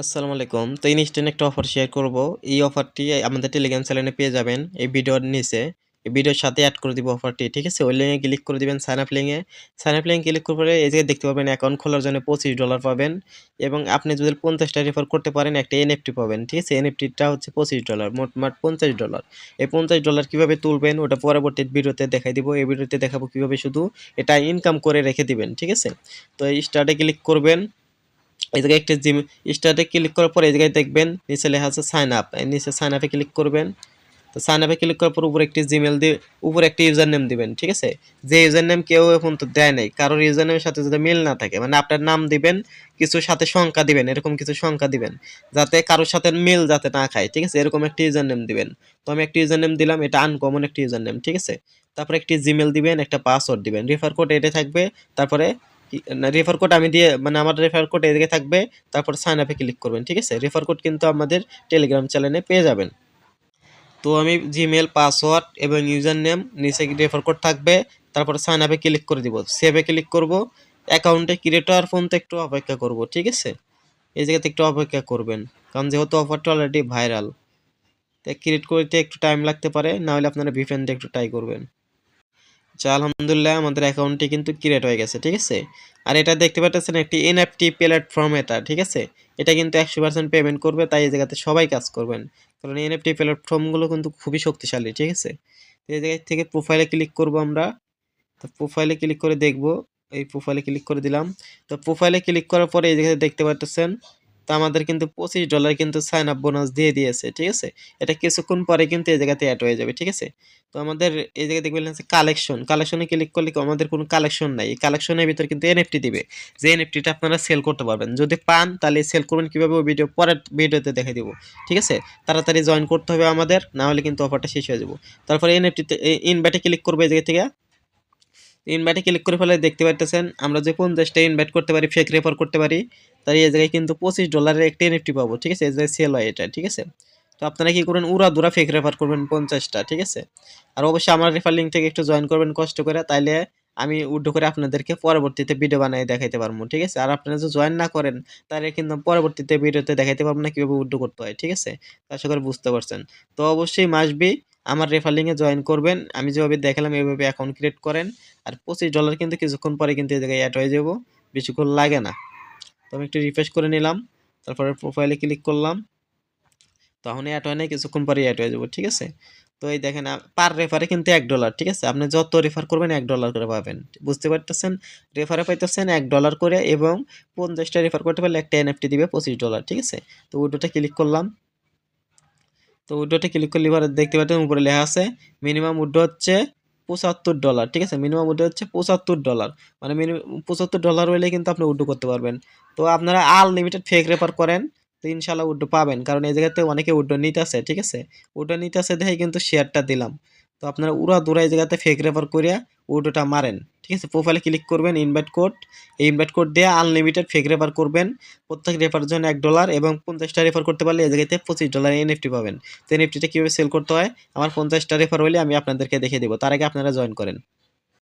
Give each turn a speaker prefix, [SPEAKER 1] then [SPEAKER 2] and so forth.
[SPEAKER 1] আসসালামু আলাইকুম। তো ইনস্ট্যান্ট একটা অফার শেয়ার করব। এই অফারটি আমাদের টেলিগ্রাম চ্যানেলে পেয়ে যাবেন। এই ভিডিওর নিচে, এই ভিডিওর সাথে অ্যাড করে দিব অফারটি ঠিক আছে? ওই লিঙ্কে ক্লিক করে দিবেন সাইন আপ লিঙ্কে সাইন আপ লিঙ্কে ক্লিক করে এই জায়গায় দেখতে পাবেন অ্যাকাউন্ট খোলার জন্য পঁচিশ ডলার পাবেন। এবং আপনি যদি পঞ্চাশটা রেফার করতে পারেন, একটা এনএফটি পাবেন, ঠিক আছে? এনএফটিটা হচ্ছে পঁচিশ ডলার মোট মোট পঞ্চাশ ডলার এই পঞ্চাশ ডলার কীভাবে তুলবেন, ওটা পরবর্তী ভিডিওতে দেখাই দিব। এই ভিডিওতে দেখাবো কীভাবে শুধু এটা ইনকাম করে রেখে দিবেন, ঠিক আছে? তো এই স্টার্টে ক্লিক করবেন। এই জায়গায় একটি জিম স্টার্টে ক্লিক করার পর এই জায়গায় দেখবেন নিচে লেখা আছে সাইন আপ নিচে সাইন আপে ক্লিক করবেন। তো সাইন আপে ক্লিক করার পর উপরে একটি জিমেল দিয়ে উপরে একটি ইউজার নেম দিবেন, ঠিক আছে? যে ইউজার নেম কেউ এখন তো দেয় নাই, কারোর ইউজার নেমের সাথে যদি মিল না থাকে মানে আপনার নাম দিবেন, কিছু সাথে সংখ্যা দিবেন, এরকম কিছু সংখ্যা দিবেন, যাতে কারোর সাথে মিল যাতে না খায়, ঠিক আছে? এরকম একটি ইউজার নেম দিবেন। তো আমি একটি ইউজার নেম দিলাম, এটা আনকমন একটি ইউজার নেম ঠিক আছে? তারপরে একটি জিমেল দিবেন, একটা পাসওয়ার্ড দিবেন রেফার কোড এটা থাকবে, তারপরে রেফার কোড আমি দিয়ে মানে আমার রেফার কোড এদিকে থাকবে, তারপর সাইন আপে ক্লিক করবেন, ঠিক আছে? রেফার কোড কিন্তু আমাদের টেলিগ্রাম চ্যানেলে পেয়ে যাবেন। তো আমি জিমেল পাসওয়ার্ড এবং ইউজার নেম নিচে রেফার কোড থাকবে, তারপর সাইন আপে ক্লিক করে দিব। সেভে ক্লিক করব অ্যাকাউন্টে ক্রিয়েট হওয়ার ফোন তো একটু অপেক্ষা করব, ঠিক আছে? এই জায়গাতে একটু অপেক্ষা করবেন, কারণ যেহেতু অফারটা অলরেডি ভাইরাল তাই ক্রিয়েট করতে একটু টাইম লাগতে পারে না হলে আপনারা ভিফেন্টে একটু ট্রাই করবেন। আচ্ছা আলহামদুলিল্লাহ আমাদের অ্যাকাউন্টটি কিন্তু ক্রিয়েট হয়ে গেছে, ঠিক আছে? আর এটা দেখতে পাচ্ছেন একটি এনএফটি প্ল্যাটফর্ম এটা, ঠিক আছে? এটা কিন্তু একশো পার্সেন্ট পেমেন্ট করবে, তাই এই জায়গাতে সবাই কাজ করবেন। কারণ এনএফটি প্ল্যাটফর্মগুলো কিন্তু খুবই শক্তিশালী, ঠিক আছে? এই জায়গা থেকে প্রোফাইলে ক্লিক করব আমরা। তো প্রোফাইলে ক্লিক করে দেখব। এই প্রোফাইলে ক্লিক করে দিলাম। তো প্রোফাইলে ক্লিক করার পরে এই জায়গাতে দেখতে পাচ্ছেন তো আমাদের কিন্তু পঁচিশ ডলার কিন্তু সাইন আপ বোনাস দিয়ে দিয়েছে, ঠিক আছে? এটা কিছুক্ষণ পরে কিন্তু এই জায়গাতে অ্যাড হয়ে যাবে, ঠিক আছে? তো আমাদের এই জায়গায় দেখবেন হচ্ছে কালেকশন কালেকশনে ক্লিক করলে আমাদের কোনো কালেকশন নাই, এই কালেকশনের ভিতরে কিন্তু এনএফটি দিবে। যে এনএফটিটা আপনারা সেল করতে পারবেন। যদি পান তাহলে সেল করবেন, কীভাবে ওই ভিডিও পরের ভিডিওতে দেখে দিব, ঠিক আছে? তাড়াতাড়ি জয়েন করতে হবে আমাদের, না হলে কিন্তু অফারটা শেষ হয়ে যাব। তারপরে এনএফটিতে ইনভাইটে ক্লিক করবে এই জায়গা থেকে। ইনভাইটে ক্লিক করে ফেলে দেখতে পাচ্ছেন আমরা যে পঞ্চাশটা ইনভাইট করতে পারি ফেক রেফার করতে পারি তাই এই জায়গায় কিন্তু পঁচিশ ডলারের একটি এনএফটি পাবো, ঠিক আছে? এই জায়গায় সেল হয় এটা, ঠিক আছে? তো আপনারা কি করবেন উড়া দুরা ফেক রেফার করবেন পঞ্চাশটা, ঠিক আছে? আর অবশ্যই আমার রেফার লিঙ্ক থেকে একটু জয়েন করবেন, কষ্ট করে, তাইলে আমি উড্ডো করে আপনাদেরকে পরবর্তীতে ভিডিও বানিয়ে দেখাইতে পারব, ঠিক আছে? আর আপনারা যদি জয়েন না করেন তাহলে কিন্তু পরবর্তীতে ভিডিওতে দেখাইতে পারব না কীভাবে উড্ডো করতে হয়, ঠিক আছে? আশা করে বুঝতে পারছেন। তো অবশ্যই মাসবি আমার রেফার লিঙ্কে জয়েন করবেন। আমি যেভাবে দেখালাম এইভাবে অ্যাকাউন্ট ক্রিয়েট করেন। আর পঁচিশ ডলার কিন্তু কিছুক্ষণ পরে কিন্তু এই জায়গায় অ্যাড হয়ে যাব। বেশিক্ষণ লাগে না। তো আমি একটু রিফ্রেশ করে নিলাম। তারপরে প্রোফাইলে ক্লিক করলাম। তখন অ্যাড হয় না কিছুক্ষণ পরে অ্যাড হয়ে যাব, ঠিক আছে? তো এই দেখেন পার রেফারে কিন্তু এক ডলার ঠিক আছে? আপনি যত রেফার করবেন, এক ডলার করে পাবেন। বুঝতে পারতেছেন? রেফারে পাইতেছেন এক ডলার করে এবং পঞ্চাশটা রেফার করতে পারলে একটা এনএফটি দিবে পঁচিশ ডলার ঠিক আছে? তো উডোটা ক্লিক করলাম। তো উডোটা ক্লিক করলে এবার দেখতে পাচ্ছেন উপরে লেখা আছে মিনিমাম উড্রো হচ্ছে পঁচাত্তর ডলার ঠিক আছে? মিনিমাম উড্রো হচ্ছে পঁচাত্তর ডলার মানে মিনিমাম পঁচাত্তর ডলার হলে কিন্তু আপনি উড্রো করতে পারবেন। তো আপনারা আনলিমিটেড ফেক রেফার করেন, তো ইনশাল্লাহ উড্ডো পাবেন। কারণ এই জায়গাতে অনেকে উড্ডো নিতে আসে ঠিক আছে? উড্ডো নিতে আসে দেখে কিন্তু শেয়ারটা দিলাম। তো আপনারা উড়া দুরা এই জায়গাতে ফেক রেফার করিয়া উডোটা মারেন। ঠিক আছে? প্রোফাইলে ক্লিক করবেন ইনভাইট কোড এই ইনভাইট কোড দিয়ে আনলিমিটেড ফেক রেফার করবেন। প্রত্যেক রেফারের জন্য এক ডলার এবং পঞ্চাশটা রেফার করতে পারলে এই জায়গাতে পঁচিশ ডলার এনএফটি পাবেন। তো এনএফটিটা কীভাবে সেল করতে হয়? আমার পঞ্চাশটা রেফার হলে আমি আপনাদেরকে দেখে দেবো। তার আগে আপনারা জয়েন করেন।